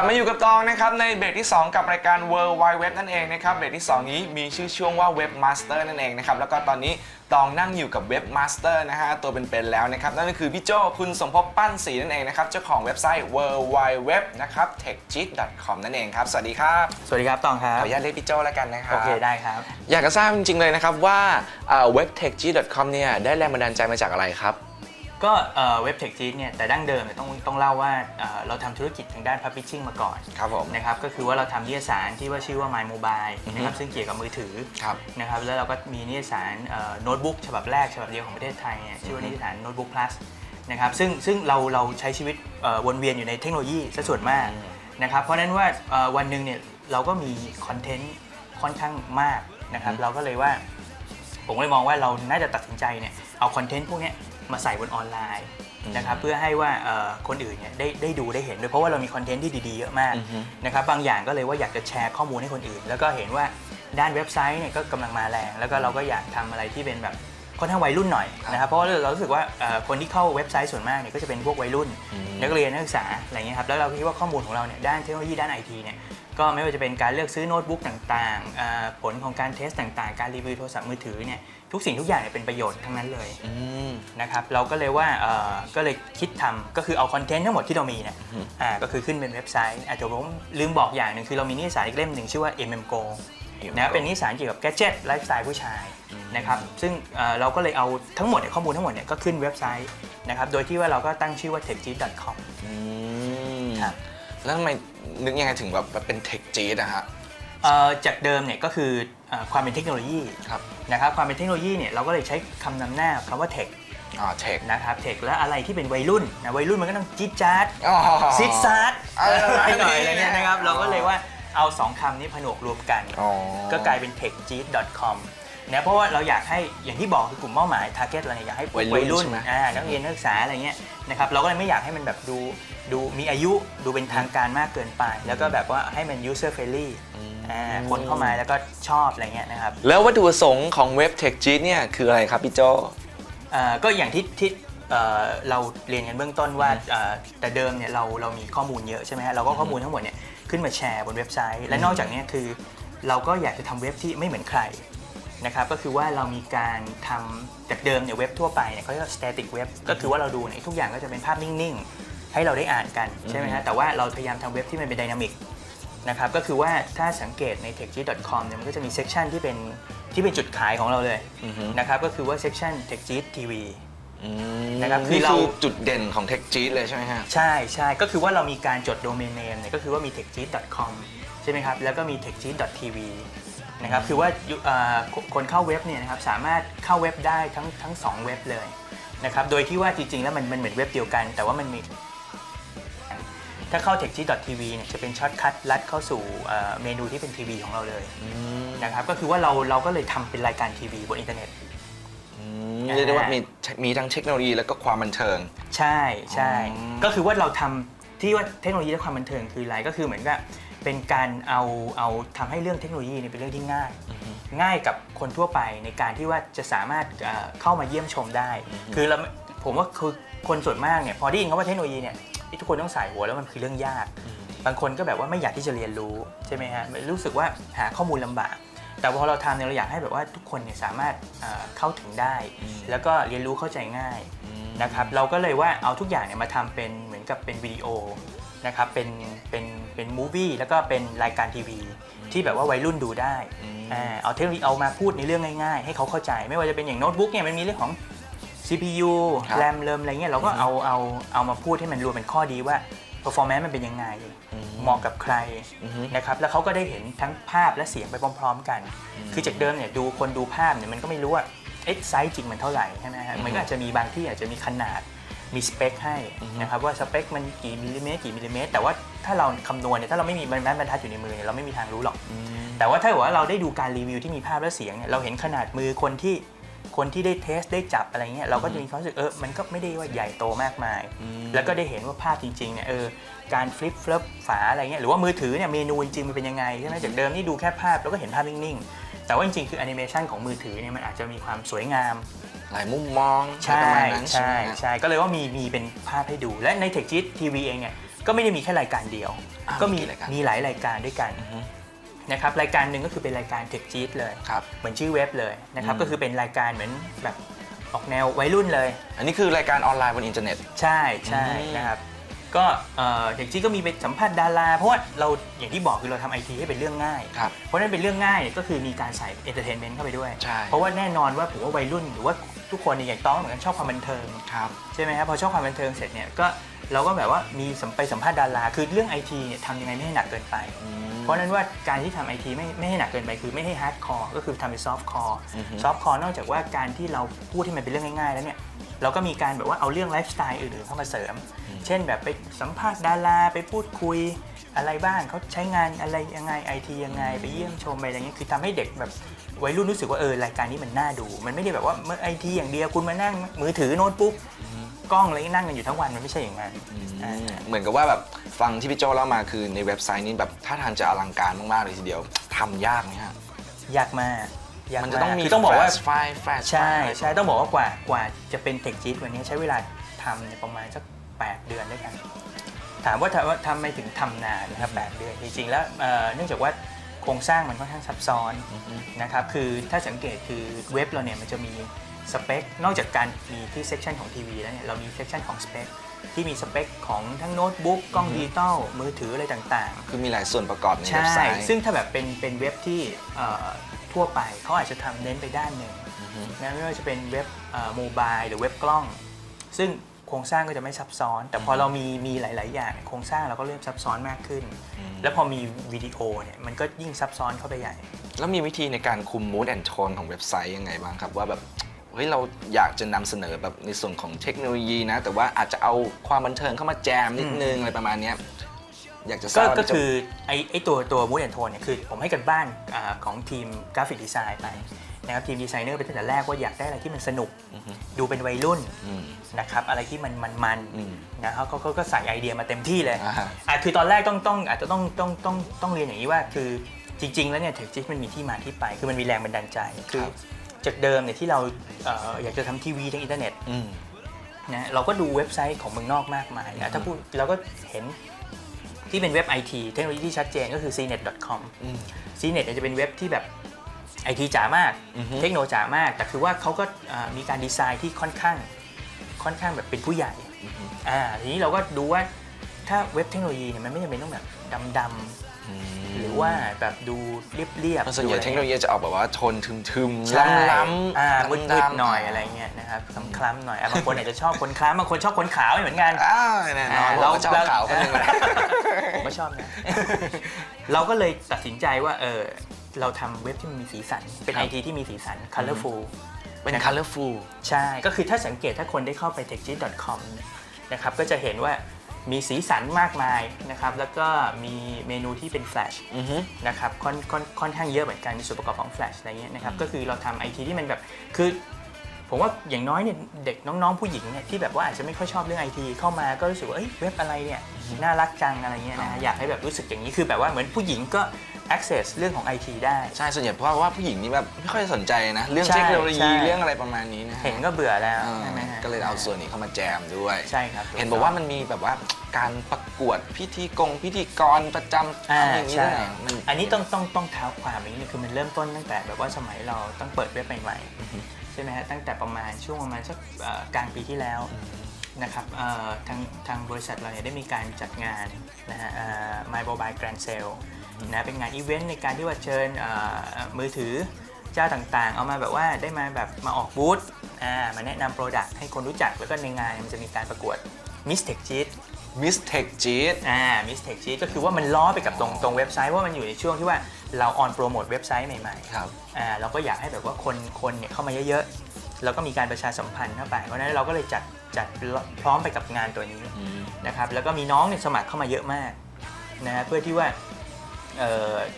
ลับมาอยู่กับตองนะครับในเบรกที่ 2 กับรายการ World Wide Web นั่นเองนะครับเบรกที่ 2 นี้มีชื่อช่วงว่า Web Master นั่นเองนะครับแล้วก็ตอนนี้ตองนั่งอยู่กับ Web Master นะฮะตัวเป็นๆแล้วนะครับนั่นก็คือพี่โจคุณสมภพปั้นศรีนั่นเองนะครับเจ้าของเว็บไซต์ World Wide Web นะครับ techjit.com นั่นเองครับ สวัสดีครับ สวัสดีครับตองครัขบออนุญาตเรียกพี่โจแล้วกันนะครับโอเคได้ครับ อยากจะทราบจริงๆเลยนะครับว่าเว็บ techjit.com เนี่ยได้แรงบันดาลใจมาจากอะไรครับ ก็เว็บเทคจีเนี่ยแต่ดั้งเดิมเนี่ยต้องต้องเล่าว่าเอ่อเราทำธุรกิจทางด้าน Publishing มาก่อนครับผม นะครับก็คือว่าเราทำนิยสารที่ว่าชื่อว่า My Mobile นะครับซึ่งเกี่ยวกับมือถือครับ นะครับแล้วเราก็มีนิยสารโน้ตบุ๊กฉบับแรกฉบับเดียวของประเทศไทยเนี่ยชื่อว่านิยสารโน้ตบุ๊ก plus นะครับซึ่งซึ่งเราเราใช้ชีวิตเอ่อวนเวียนอยู่ในเทคโนโลยีซะส่วนมากนะครับเพราะฉะนั้นว่าเอ่อวันหนึ่งเนี่ยเราก็มีคอนเทนต์ค่อนข้างมากนะครับเราก็เลยว่า ผมก็เลยมองว่าเราน่าจะตัดสินใจเนี่ยเอาคอนเทนต์พวกเนี้ย มาใส่บนออนไลน์นะครับเพื่อให้ว่าเอ่อคนอื่นเนี่ยได้ได้ดูได้เห็นด้วยเพราะว่าเรามีคอนเทนต์ที่ดีๆเยอะมากอือฮึนะครับบางอย่างก็เลยว่าอยากจะแชร์ข้อมูลให้คนอื่น แล้วก็เห็นว่าด้านเว็บไซต์เนี่ยก็กำลังมาแรง แล้วก็เราก็อยากทำอะไรที่เป็นแบบค่อนข้างวัยรุ่นหน่อยนะครับเพราะว่าเรารู้สึกว่าเอ่อคนที่เข้าเว็บไซต์ส่วนมากเนี่ยก็จะเป็นพวกวัยรุ่นนักเรียนนักศึกษาอะไรเงี้ยครับแล้วเราคิดว่าข้อมูลของเราเนี่ยด้านเทคโนโลยีด้านไอทีเนี่ย ก็ไม่ว่าจะเป็นการเลือกซื้อโน้ตบุ๊กต่างๆเอ่อผลของการเทสต่างๆ การรีวิวโทรศัพท์มือถือเนี่ยทุกสิ่งทุกอย่างเนี่ยเป็นประโยชน์ทั้งนั้นเลยอืมนะครับเราก็เลยว่าเอ่อก็เลยคิดทำก็คือเอาคอนเทนต์ทั้งหมดที่เรามีเนี่ยอ่าก็คือขึ้นเป็นเว็บไซต์อาจจะผมลืมบอกอย่างหนึ่งคือเรามีนิตยสารอีกเล่มหนึ่งชื่อว่า MMGO นะเป็นนิตยสารเกี่ยวกับแกจิตไลฟ์สไตล์ผู้ชายนะครับซึ่งเอ่อเราก็เลยเอาทั้งหมดเนี่ยข้อมูลทั้งหมดเนี่ยก็ขึ้นเว็บไซต์นะครับโดยที่ว่าเราก็ตั้งชื่อว่า techjeet.com อืมครับแล้วทำไม นึกยังไงถึงแบบเป็นเทคจีดอะฮะ เอ่อจากเดิมเนี่ยก็คือเอ่อความเป็นเทคโนโลยีครับ นะครับความเป็นเทคโนโลยีเนี่ยเราก็เลยใช้คำนำหน้าคำว่าเทคอ๋อเทคนะครับเทคและอะไรที่เป็นวัยรุ่นนะวัยรุ่นมันก็ต้องจี๊ดจ๊าดอ๋อ ซิดซาร์ดเอออะไรหน่อยอะไรเงี้ยนะครับอ๋อเราก็เลยว่าเอาสองคำนี้ผนวกรวมกัน อ๋อ ก็กลายเป็น techjeet.com นะเพราะว่าเราอยากให้อย่างที่บอกคือกลุ่มเป้าหมาย target เราเนี่ยอยากให้พวกวัยรุ่นวัยรุ่นใช่ไหม อ่านักเรียนนักศึกษาอะไรเงี้ยนะครับเราก็เลยไม่อยากให้มันแบบดูดูมีอายุดูเป็นทางการมากเกินไป แล้วก็แบบว่าให้มัน user friendly อ่าคนเข้ามาแล้วก็ชอบอะไรเงี้ยนะครับ แล้ววัตถุประสงค์ของเว็บเทคจีดเนี่ยคืออะไรครับพี่โจ เอ่อก็อย่างที่ที่เอ่อเราเรียนกันเบื้องต้นว่าเอ่อแต่เดิมเนี่ยเราเรามีข้อมูลเยอะใช่ไหมฮะเราก็ข้อมูลทั้งหมดเนี่ยขึ้นมาแชร์บนเว็บไซต์ และนอกจากเนี้คือเราก็อยากจะทำเว็บที่ไม่เหมือนใคร นะครับก็คือว่าเรามีการทำจากเดิมเนี่ยเว็บทั่วไปเนี่ยเขาเรียกว่า static web ก็คือว่าเราดูเนี่ยทุกอย่างก็จะเป็นภาพนิ่งๆ ให้เราได้อ่านกันใช่ไหมฮะแต่ว่าเราพยายามทำเว็บที่มันเป็นไดนามิกนะครับก็คือว่าถ้าสังเกตใน techjeet.com เนี่ยมันก็จะมีเซกชันที่เป็นที่เป็นจุดขายของเราเลยอือฮึ นะครับก็คือว่าเซกชัน techjeet TV อืมนะครับคือนี่เรา คือจุดเด่นของเทคจีดเลยใช่ไหมฮะ ใช่ใช่ก็คือว่าเรามีการจดโดเมนเนมเนี่ยก็คือว่ามี techjeet.com ใช่ไหมครับ แล้วก็มี techjeet.tv นะครับคือว่ายุเอ่อคคนเข้าเว็บเนี่ยนะครับสามารถเข้าเว็บได้ทั้งทั้งสองเว็บเลยนะครับโดยที่ว่าจริงๆ แล้วมันมันเหมือนเว็บเดียวกัน แต่ว่ามันมี ถ้าเข้า techjeet.tv เนี่ยจะเป็นช็อตคัทลัดเข้าสู่เอ่อเมนูที่เป็นทีวีของเราเลยนะครับก็คือว่าเราเราก็เลยทำเป็นรายการทีวีบนอินเทอร์เน็ต อืมเรียกได้ว่ามีมีทั้งเทคโนโลยีแล้วก็ความบันเทิง ใช่ใช่ อืม ก็คือว่าเราทำที่ว่าเทคโนโลยีและความบันเทิงคืออะไรก็คือเหมือนกับ เป็นการเอาเอาทำให้เรื่องเทคโนโลยีเนี่ยเป็นเรื่องที่ง่าย ง่ายกับคนทั่วไปในการที่ว่าจะสามารถเอ่อเข้ามาเยี่ยมชมได้คือเราผมว่าคือคนส่วนมากเนี่ยพอได้ยินคำว่าเทคโนโลยีเนี่ยทุกคนต้องใส่หัวแล้วมันคือเรื่องยาก บางคนก็แบบว่าไม่อยากที่จะเรียนรู้ใช่ไหมฮะรู้สึกว่าหาข้อมูลลำบาก แต่พอเราทำเนี่ยเราอยากให้แบบว่าทุกคนเนี่ยสามารถเอ่อเข้าถึงได้ แล้วก็เรียนรู้เข้าใจง่าย นะครับเราก็เลยว่าเอาทุกอย่างเนี่ยมาทำเป็นเหมือนกับเป็นวิดีโอนะครับเป็นเป็น เป็นมูฟวี่แล้วก็เป็นรายการทีวี ที่แบบว่าวัยรุ่นดูได้อืมอ่าเอาเทคโนโลยีเอามาพูดในเรื่องง่ายๆ ให้เขาเข้าใจ ไม่ว่าจะเป็นอย่างโน้ตบุ๊กเนี่ยมันมีเรื่องของ CPU ครับแรมเริมอะไรเงี้ยเราก็เอาเอาเอามาพูดให้มันรวมเป็นข้อดีว่า performance มันเป็นยังไง เหมาะกับใครอือฮึนะครับแล้วเขาก็ได้เห็นทั้งภาพและเสียงไปพร้อม ๆ กัน คือจากเดิมเนี่ยดูคนดูภาพเนี่ยมันก็ไม่รู้ว่าเอ๊ะไซส์จริงมันเท่าไหร่ใช่ไหมฮะมันก็อาจจะมีบางที่อาจจะมีขนาด มีสเปคให้นะครับว่าสเปคมันกี่มิลลิเมตรกี่มิลลิเมตรแต่ว่าถ้าเราคำนวณเนี่ยถ้าเราไม่มีมันแม้บรรทัดอยู่ในมือเนี่ยเราไม่มีทางรู้หรอก แต่ว่าถ้าเกิดว่าเราได้ดูการรีวิวที่มีภาพและเสียงเนี่ยเราเห็นขนาดมือคนที่คนที่ได้เทสได้จับอะไรเงี้ยเราก็จะมีความรู้สึกเออมันก็ไม่ได้ว่าใหญ่โตมากมาย แล้วก็ได้เห็นว่าภาพจริงๆเนี่ยเออการฟลิปฟลิปฝาอะไรเงี้ยหรือว่ามือถือเนี่ยเมนูจริงๆมันเป็นยังไงใช่ไหมจากเดิมนี่ดูแค่ภาพแล้วก็เห็นภาพนิ่งๆ แต่ว่าจริงๆคือแอนิเมชันของมือถือเนี่ยมันอาจจะมีความสวยงาม หลายมุมมองใช่อะไรประมาณนั้นใช่ใช่ไหมฮะ ใช่ก็เลยว่ามีมีเป็นภาพให้ดู และใน t e c h j i t TV เองเนี่ยก็ไม่ได้มีแค่รายการเดียวอ่าก็มีมีกี่รายการ มีหลายรายการด้วยกันอือฮึนะครับรายการหนึ่งก็คือเป็นรายการเทคจีดเลย ครับ เหมือนชื่อเว็บเลยนะครับอืม ก็คือเป็นรายการเหมือนแบบออกแนววัยรุ่นเลย อันนี้คือรายการออนไลน์บนอินเทอร์เน็ต ใช่ใช่อืม นะครับก็เด็กจีก็มีไปสัมภาษณ์ดารา เพราะว่าเราอย่างที่บอกคือเราทำไอทีให้เป็นเรื่องง่าย ครับ เพราะฉะนั้นเป็นเรื่องง่ายเนี่ยก็คือมีการใส่เอนเตอร์เทนเมนต์เข้าไปด้วย ใช่เพราะว่าแน่นอนว่าผมว่าวัยรุ่นหรือว่า ทุกคนเนี่ยอย่างต้องเหมือนกันชอบความบันเทิงครับ ใช่ไหมครับพอชอบความบันเทิงเสร็จเนี่ยก็เราก็แบบว่ามีสัมไปสัมภาษณ์ดาราคือเรื่องไอทีเนี่ยทำยังไงไม่ให้หนักเกินไป เพราะฉะนั้นว่าการที่ทำไอทีไม่ไม่ให้หนักเกินไปคือไม่ให้ฮาร์ดคอร์ก็คือทำเป็นซอฟต์คอร์อือฮึซอฟต์คอร์นอกจากว่าการที่เราพูดที่มันเป็นเรื่องง่ายๆ แล้วเนี่ยเราก็มีการแบบว่าเอาเรื่องไลฟ์สไตล์อื่นๆเข้ามาเสริม เช่นแบบไปสัมภาษณ์ดาราไปพูดคุยอะไรบ้างเขาใช้งานอะไรยังไงไอทียังไง ไปเยี่ยมชมไปอะไรเงี้ยคือทำให้เด็กแบบ วัยรุ่นรู้สึกว่าเออรายการนี้มันน่าดู มันไม่ได้แบบว่าเมื่อไอทีอย่างเดียวคุณมานั่งมือถือโน้ตบุ๊กกล้องอะไรนั่งกันอยู่ทั้งวันมันไม่ใช่อย่างนั้นอ่าเหมือนกับว่าแบบฟังที่พี่โจเล่ามาคือในเว็บไซต์นี้แบบท่าทางจะอลังการมากๆเลยทีเดียวทำยากไหมฮะ ยากมากยากมันจะต้องมีคือต้องบอกว่า ไฟล์แฟลชใช่ใช่ต้องบอกว่ากว่ากว่าจะเป็นเทคจีตวันนี้ใช้เวลาทำเนี่ยประมาณสัก8 เดือนด้วยกัน ถามว่าทำว่าทำไม่ถึงทำนานนะครับ8เดือนจริงๆแล้วเอ่อเนื่องจากว่า โครงสร้างมันค่อนข้างซับซ้อนนะครับคือถ้าสังเกตคือเว็บเราเนี่ยมันจะมีสเปคนอกจากการมีที่เซ c ชันของทีวีแล้วเนี่ยเรามีเซ c ชันของสเปคที่มีสเปคของทั้งโน้ตบุ๊กกล้องดิจิตอลมือถืออะไรต่างๆคือมีหลายส่วนประกอบในใช่เว็บไซต์ซึ่งถ้าแบบเป็นเป็นเว็บที่เอ่อทั่วไปเขาอาจจะทำเน้นไปด้านหนึ่ง อือฮึ นะไม่ว่าจะเป็นเว็บโมบายหรือเว็บกล้อง ซึ่ง โครงสร้างก็จะไม่ซับซ้อน แต่พอเรามีมีหลาย ๆ อย่างโครงสร้างเราก็เริ่มซับซ้อนมากขึ้น แล้วพอมีวิดีโอเนี่ยมันก็ยิ่งซับซ้อนเข้าไปใหญ่ แล้วมีวิธีในการคุม mood and tone ของเว็บไซต์ยังไงบ้างครับ ว่าแบบเฮ้ยเราอยากจะนำเสนอแบบในส่วนของเทคโนโลยีนะ แต่ว่าอาจจะเอาความบันเทิงเข้ามาแจมนิดนึงอะไรประมาณเนี้ยอยากจะทก็ราบว่าก็พี่โจคือไอ้ไอ้ตัวตัวมูดแอนโทนเนี่ยคือผมให้กันบ้านอาของทีมกราฟิกดีไซน์ไป นะครับทีมดีไซเนอร์ไปตั้งแต่แรกว่าอยากได้อะไรที่มันสนุกอือฮึดูเป็นวัยรุ่นอืมนะครับอะไรที่มันมันมันอืมนะครับเขาเขาก็ใส่ไอเดียมาเต็มที่เลยอ่าฮะอะคือตอนแรกต้องต้องอาจจะต้องต้องต้องต้องเรียนอย่างนี้ว่าคือจริง ๆ แล้วเนี่ยเทคจิมันมีที่มาที่ไป คือมันมีแรงบันดาลใจคือจากเดิมเนี่ยที่เราเอ่ออยากจะทำทีวีทางอินเทอร์เน็ตอืมนะเราก็ดูเว็บไซต์ของเมืองนอกมากมายนะถ้าพูดเราก็เห็นที่เป็นเว็บไอทีเทคโนโลยีที่ชัดเจนก็คือ cnet.com อืม cnet เนี่ยจะเป็นเว็บที่แบบ ไอทีจ๋ามากอือฮึ เทคโนจ๋ามาก แต่คือว่าเขาก็อ่ามีการดีไซน์ที่ค่อนข้างค่อนข้างแบบเป็นผู้ใหญ่อือฮึอ่าทีนี้เราก็ดูว่าถ้าเว็บเทคโนโลยีเนี่ยมันไม่จำเป็นต้องแบบดำอืมๆหรือว่าแบบดูเรียบๆส่วนใหญ่ดูอะเทไรคโนโลยีจะออกแบบว่าโทนทึมๆใช่ล้ำๆอ่ามืดดๆๆหน่อยอะไรเงี้ยนะครับคล้ำๆหน่อยอะบางคนอาจจะชอบคนคล้ำบางคนชอบคนขาวไม่เหมือนกันอ้าวแน่นอนเราก็ชอบขาวคนหนึงเลยผมก็ชอบนะ เราก็เลยตัดสินใจว่าเออ เราทำเว็บที่มันมีสีสัน เป็นครัไอบ ทีที่มีสีสัน colorful เป็น colorful ใช่ ก็คือถ้าสังเกตถ้าคนได้เข้าไป techjit.com นะครับก็จะเห็นว่ามีสีสันมากมายนะครับแล้วก็มีเมนูที่เป็น flash อือฮึ นะครับค่อนค่อนค่อนข้างเยอะเหมือนกันมีส่วนประกอบของ Flash อะไรเงี้ยนะครับก็คือเราทำไอทีที่มันแบบคือ ผมว่าอย่างน้อยเนี่ยเด็กน้องๆผู้หญิงเนี่ยที่แบบว่าอาจจะไม่ค่อยชอบเรื่องไอทีเข้ามาก็รู้สึกว่าเอ้ยเว็บอะไรเนี่ยน่ารักจังอะไรเงี้ยนะอยากให้แบบรู้สึกอย่างนี้คือแบบว่าเหมือนผู้หญิงก็ access เรื่องของไอทีได้ ใช่ส่วนใหญ่เพราะว่าผู้หญิงนี่แบบไม่ค่อยสนใจนะ เรื่องใช่เทคโนโลใช่ ยีเรื่องอะไรประมาณนี้นะฮะเห็นก็เบื่อแล้วอ่าใช่ไหมฮะ ก็เลยเอาส่วนนี้เข้ามาแจมด้วยใช่ครับเห็นบอกว่ามันมีแบบว่าการประกวดพิธีกงพิธีกรประจำอ่าอะไรอย่างนี้ใช่ด้วยมันอันนี้ต้องต้องต้องเท้าความอย่างนี้คือมันเริ่มต้นตั้งแต่แบบว่าสมัยเราต้องเปิดเว็บใหม่ๆใช่ไหมฮะตั้งแต่ประมาณช่วงประมาณสักเอ่อกลางปีที่แล้วนะครับเอ่อทางทางบริษัทเราเนี่ยได้มีการจัดงานนะฮะเอ่อ My Mobile Grand Sale นะเป็นงานอีเวนต์ในการที่ว่าเชิญเอ่อมือถือเจ้าต่างๆ เอามาแบบว่าได้มาแบบมาออกบูธอ่ามาแนะนำโปรดักต์ให้คนรู้จักแล้วก็ในงานมันจะมีการประกวด Miss Tech Cheat มิสเทคจีดอ่า Miss Tech Cheat ก็คือว่ามันล้อไปกับตรงตรงเว็บไซต์ว่ามันอยู่ในช่วงที่ว่าเราออนโปรโมทเว็บไซต์ใหม่ๆ ครับ อ่าเราก็อยากให้แบบว่าคนคนเนี่ยเข้ามาเยอะๆ แล้วก็มีการประชาสัมพันธ์เข้าไป เพราะฉะนั้นเราก็เลยจัดจัดพร้อมไปกับงานตัวนี้นะครับ แล้วก็มีน้องเนี่ยสมัครเข้ามาเยอะมากนะฮะเพื่อที่ว่าเอ่อ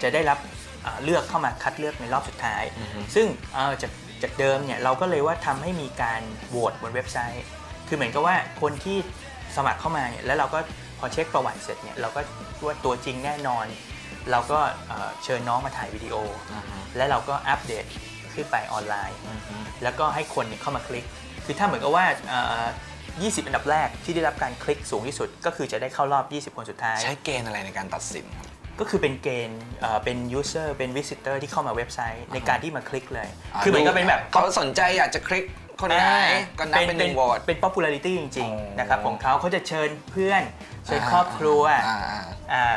จะได้รับอ่าเลือกเข้ามาคัดเลือกในรอบสุดท้ายอือฮึซึ่งเอ่อจากจากเดิมเนี่ยเราก็เลยว่าทำให้มีการโหวตบนเว็บไซต์ คือเหมือนกับว่าคนที่สมัครเข้ามาเนี่ยแล้วเราก็พอเช็คประวัติเสร็จเนี่ยเราก็ว่าตัวจริงแน่นอน เราก็เอ่อเชิญน้องมาถ่ายวิดีโอ และเราก็อัปเดตขึ้นไปออนไลน์ แล้วก็ให้คนเนี่ยเข้ามาคลิก คือถ้าเหมือนกับว่าเอ่อ20 อันดับแรกที่ได้รับการคลิกสูงที่สุด ก็คือจะได้เข้ารอบ 20 คนสุดท้าย ใช้เกณฑ์อะไรในการตัดสินครับ ก็คือเป็นเกณฑ์เอ่อเป็น user เป็น visitor ที่เข้ามาเว็บไซต์ในการที่มาคลิกเลย คือเหมือนก็เป็นแบบ เขาสนใจอยากจะคลิกคนไหนก็นับเป็นหนึ่งโหวต เป็น popularity จริงอ๋อๆนะครับของเขาเขาจะเชิญเพื่อน เชิญครอบครัวอ่าอ่า อ่า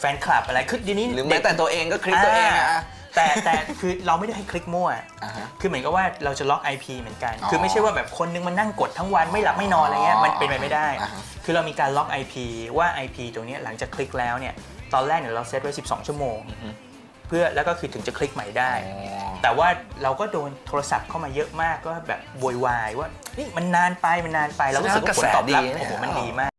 แฟนคลับอะไรคือเดียวนี้หรือแม้แต่ตัวเองก็คลิกตัวเองอะาแต่แต่คือเราไม่ได้ให้คลิกมั่ว อ่าฮะคือเหมือนกับว่าเราจะล็อก IP เหมือนกัน อ๋อคือไม่ใช่ว่าแบบคนนึงมันนั่งกดทั้งวันไม่หลับไม่นอนอะไรเงี้ย มันเป็นไปไม่ได้ อ่าฮะคือเรามีการล็อก IP ว่า IP ตรงเนี้ยหลังจากคลิกแล้วเนี่ย ตอนแรกเนี่ยเราเซตไว้ 12 ชั่วโมง เพื่อแล้วก็คือถึงจะคลิกใหม่ได้อ๋อแต่ว่าเราก็โดนโทรศัพท์เข้ามาเยอะมากก็แบบโวยวายว่านี่มันนานไปมันนานไปเราก็รู้สึกว่าผลตอบรับแสดงว่าโอ้โหกระแสดีนะมันดีมาก